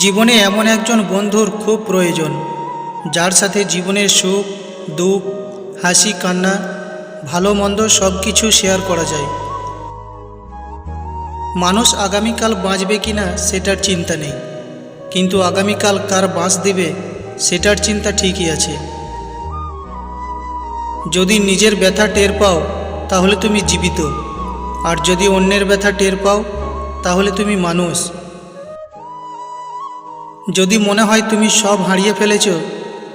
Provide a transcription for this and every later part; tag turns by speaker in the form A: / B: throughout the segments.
A: জীবনে এমন একজন বন্ধুর খুব প্রয়োজন, যার সাথে জীবনের সুখ, দুঃখ, হাসি, কান্না, ভালো মন্দ সব কিছু শেয়ার করা যায়। মানুষ আগামীকাল বাঁচবে কি না সেটার চিন্তা নেই, কিন্তু আগামীকাল কার বাঁচ দেবে সেটার চিন্তা ঠিকই আছে। যদি নিজের ব্যথা টের পাও, তাহলে তুমি জীবিত, আর যদি অন্যের ব্যথা টের পাও, তাহলে তুমি মানুষ। যদি মনে হয় তুমি সব হারিয়ে ফেলেছ,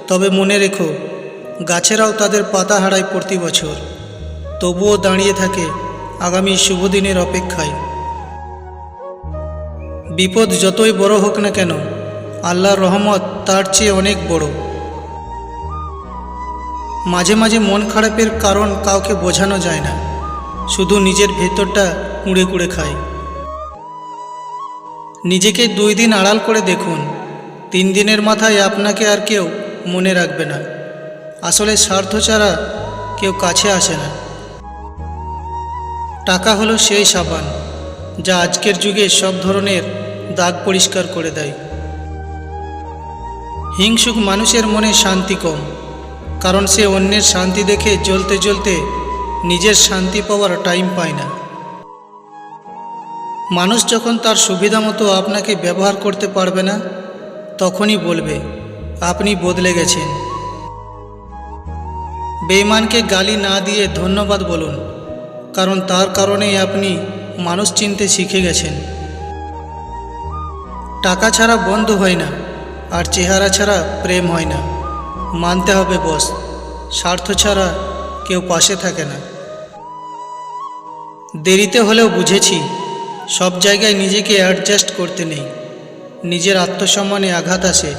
A: তবে মনে রেখো, গাছেরাও তাদের পাতা হারায় প্রতি বছর। তবুও দাঁড়িয়ে থাকে আগামী শুভ দিনের অপেক্ষায়। বিপদ যতই বড় হোক না কেন, আল্লাহর রহমত তার চেয়ে অনেক বড়। মাঝে মাঝে মন খারাপের কারণ কাউকে বোঝানো যায় না, শুধু নিজের ভেতরটা কুঁড়ে কুঁড়ে খায়। নিজেকে দুই দিন আড়াল করে দেখুন তিন দিনের মাথায় আপনাকে আর কেউ মনে রাখবে না। আসলে স্বার্থ ছাড়া কেউ কাছে আসে না। টাকা হলো সেই সাবান, যা আজকের যুগে সব ধরনের দাগ পরিষ্কার করে দেয়। হিংসুক মানুষের মনে শান্তি কম, কারণ সে অন্যের শান্তি দেখে জ্বলতে জ্বলতে নিজের শান্তি পাওয়ার টাইম পায় না। মানুষ যখন তার সুবিধা মতো আপনাকে ব্যবহার করতে পারবে না তখনই বলবে, আপনি বদলে গেছেন। বেইমানকে গালি না দিয়ে ধন্যবাদ বলুন, কারণ তার কারণেই আপনি মানুষ চিনতে শিখে গেছেন। টাকা ছাড়া বন্ধ হয় না, আর চেহারা ছাড়া প্রেম হয় না। মানতে হবে বস, স্বার্থ ছাড়া কেউ পাশে থাকে না। দেরিতে হলেও বুঝেছি, সব জায়গায় নিজেকে অ্যাডজাস্ট করতে নেই। নিজের আত্মসম্মানে আঘাত আসে।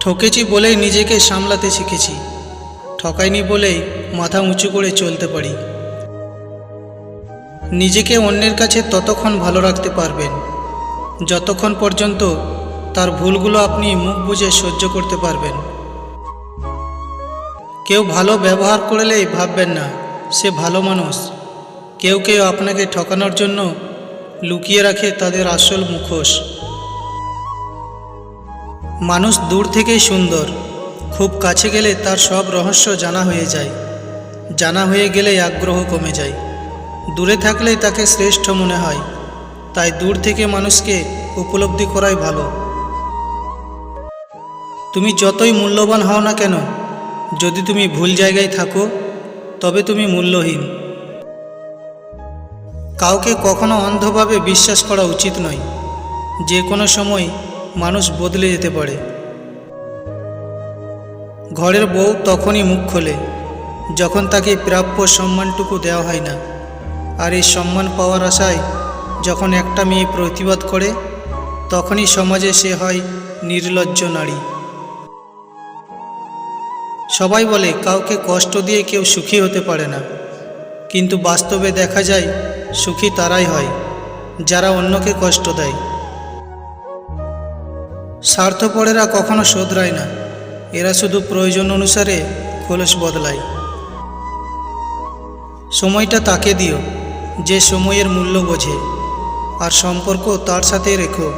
A: ঠকেছি বলেই নিজেকে সামলাতে শিখেছি। ঠকাইনি বলেই মাথা উঁচু করে চলতে পারি। নিজেকে অন্যের কাছে ততক্ষণ ভালো রাখতে পারবেন। যতক্ষণ পর্যন্ত তার ভুলগুলো আপনি মুখ বুঝে সহ্য করতে পারবেন। কেউ ভালো ব্যবহার করলেই ভাববেন না, সে ভালো মানুষ। কেউ কেউ আপনাকে ঠকানোর জন্য লুকিয়ে রাখে তাদের আসল মুখোশ। মানুষ দূর থেকেই সুন্দর। খুব কাছে গেলে তার সব রহস্য জানা হয়ে যায়। জানা হয়ে গেলেই আগ্রহ কমে যায়। দূরে থাকলেই তাকে শ্রেষ্ঠ মনে হয়। তাই দূর থেকে মানুষকে উপলব্ধি করাই ভালো। তুমি যতই মূল্যবান হও না কেন, যদি তুমি ভুল জায়গায় থাকো, তবে তুমি মূল্যহীন। কাউকে কখনো অন্ধভাবে বিশ্বাস করা উচিত নয়। যে কোনো সময় মানুষ বদলে যেতে পারে। ঘরের বউ তখনই মুখ খোলে, যখন তাকে প্রাপ্য সম্মানটুকু দেওয়া হয় না। আর এই সম্মান পাওয়ার আশায় যখন একটা মেয়ে প্রতিবাদ করে, তখনই সমাজে সে হয় নির্লজ্জ নারী। সবাই বলে, কাউকে কষ্ট দিয়ে কেউ সুখী হতে পারে না। কিন্তু বাস্তবে দেখা যায় সুখী তারাই হয়, যারা অন্যকে কষ্ট দেয়। স্বার্থপরেরা কখনো শোধরায় না, এরা শুধু প্রয়োজন অনুসারে খোলস বদলায়। সময়টা তাকে দিও, যে সময়ের মূল্য বোঝে, আর সম্পর্ক তার সাথে রেখো,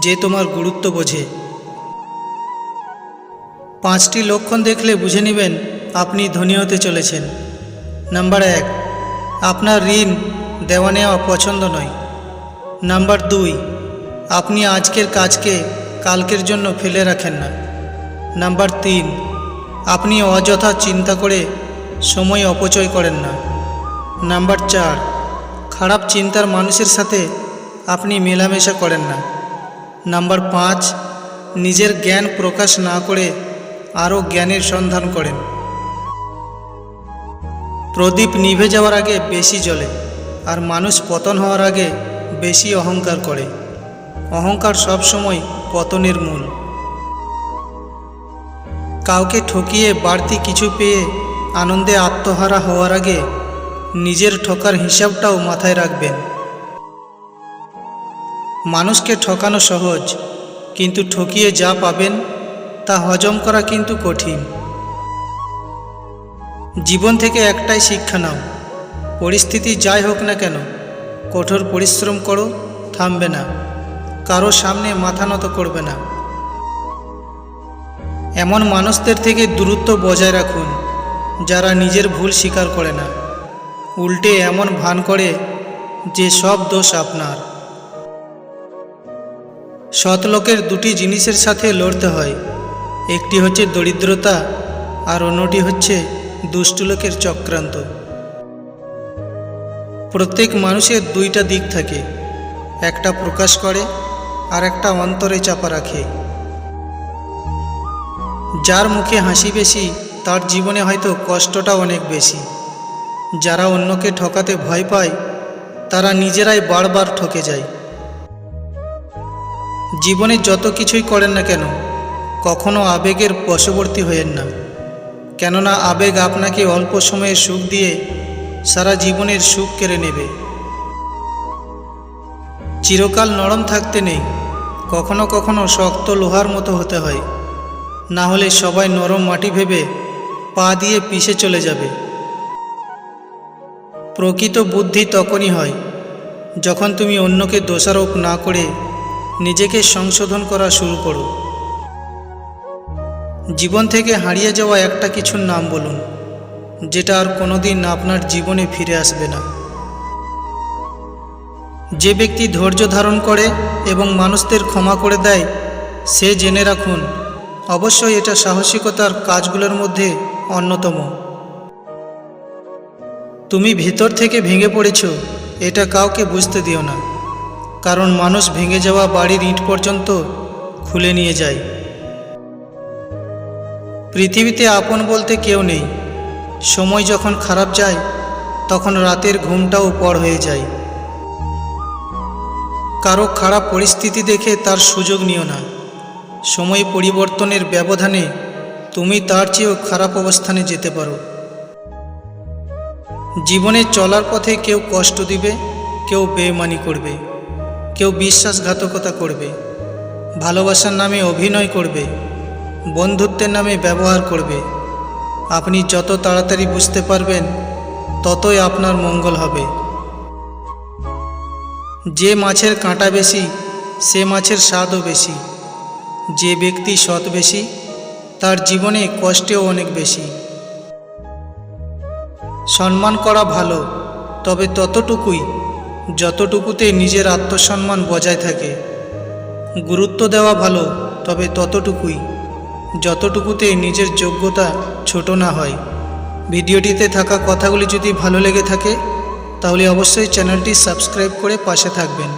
A: যে তোমার গুরুত্ব বোঝে। পাঁচটি লক্ষণ দেখলে বুঝে নেবেন আপনি ধনী হতে চলেছেন। নাম্বার এক, আপনার ঋণ দেওয়া নেওয়া পছন্দ নয়। নাম্বার দুই, আপনি আজকের কাজকে কালকের জন্য ফেলে রাখেন না। নাম্বার তিন, আপনি অযথা চিন্তা করে সময় অপচয় করেন না। নাম্বার চার, খারাপ চিন্তার মানুষের সাথে আপনি মেলামেশা করেন না। নাম্বার পাঁচ, নিজের জ্ঞান প্রকাশ না করে আরও জ্ঞানের সন্ধান করেন। প্রদীপ নিভে যাওয়ার আগে বেশি জ্বলে। আর মানুষ পতন হওয়ার আগে বেশি অহংকার করে। অহংকার সবসময় পতনের মূল। কাউকে ঠকিয়ে বাড়তি কিছু পেয়ে আনন্দে আত্মহারা হওয়ার আগে নিজের ঠকার হিসাবটাও মাথায় রাখবেন। মানুষকে ঠকানো সহজ, কিন্তু ঠকিয়ে যা পাবেন তা হজম করা কিন্তু কঠিন। জীবন থেকে একটাই শিক্ষা নাও। পরিস্থিতি যাই হোক না কেন, কঠোর পরিশ্রম করো, থামবে না। কারও সামনে মাথা নত করবে না। এমন মানুষদের থেকে দূরত্ব বজায় রাখুন, যারা নিজের ভুল স্বীকার করে না। উল্টে এমন ভান করে যে সব দোষ আপনার। সৎ লোকের দুটি জিনিসের সাথে লড়তে হয়, একটি হচ্ছে দরিদ্রতা আর অন্যটি হচ্ছে দুষ্ট লোকের চক্রান্ত। প্রত্যেক মানুষের দুইটা দিক থাকে, একটা প্রকাশ করে আর একটা অন্তরে চাপা রাখে। যার মুখে হাসি বেশি, তার জীবনে হয়তো কষ্টটা অনেক বেশি। যারা অন্যকে ঠকাতে ভয় পায়, তারা নিজেরাই বারবার ঠকে যায়। জীবনে যত কিছুই করেন না কেন, কখনো আবেগের বশবর্তী হয়েন না। কেননা আবেগ আপনাকে অল্প সময়ে সুখ দিয়ে সারা জীবনের সুখ কেড়ে নেবে। চিরকাল নরম থাকতে নেই। কখনো কখনো শক্ত লোহার মতো হতে হয়। না হলে সবাই নরম মাটি ভেবে পা দিয়ে পিষে চলে যাবে। প্রকৃত বুদ্ধি তখনই হয়, যখন তুমি অন্যকে দোষারোপ না করে নিজেকে সংশোধন করা শুরু করো। জীবন থেকে হারিয়ে যাওয়া একটা কিছুর নাম বলুন। যেটা আর কোনোদিন আপনার জীবনে ফিরে আসবে না। যে ব্যক্তি ধৈর্য ধারণ করে এবং মানুষদের ক্ষমা করে দেয়, সে জেনে রাখুন, অবশ্যই এটা সাহসিকতার কাজগুলোর মধ্যে অন্যতম। তুমি ভিতর থেকে ভেঙে পড়েছ, এটা কাউকে বুঝতে দিও না। কারণ মানুষ ভেঙে যাওয়া বাড়ির ইট পর্যন্ত খুলে নিয়ে যায়। পৃথিবীতে আপন বলতে কেউ নেই। সময় যখন খারাপ যায়, তখন রাতের ঘুমটাও পর হয়ে যায়। কারও খারাপ পরিস্থিতি দেখে তার সুযোগ নিও না। সময় পরিবর্তনের ব্যবধানে তুমি তার চেয়েও খারাপ অবস্থানে যেতে পারো। জীবনে চলার পথে কেউ কষ্ট দিবে, কেউ বেমানি করবে, কেউ বিশ্বাসঘাতকতা করবে, ভালোবাসার নামে অভিনয় করবে, বন্ধুত্বের নামে ব্যবহার করবে। আপনি যত তাড়াতাড়ি বুঝতে পারবেন, ততই আপনার মঙ্গল হবে। যে মাছের কাঁটা বেশি, সে মাছের স্বাদও বেশি। যে ব্যক্তি সৎ বেশি, তার জীবনে কষ্টেও অনেক বেশি। সম্মান করা ভালো, তবে ততটুকুই, যতটুকুতে নিজের আত্মসম্মান বজায় থাকে। গুরুত্ব দেওয়া ভালো, তবে ততটুকুই, যতটুকুতে নিজের যোগ্যতা ছোট না হয়। ভিডিওটিতে থাকা কথাগুলি যদি ভালো লেগে থাকে, তাহলে অবশ্যই চ্যানেলটি সাবস্ক্রাইব করে পাশে থাকবেন।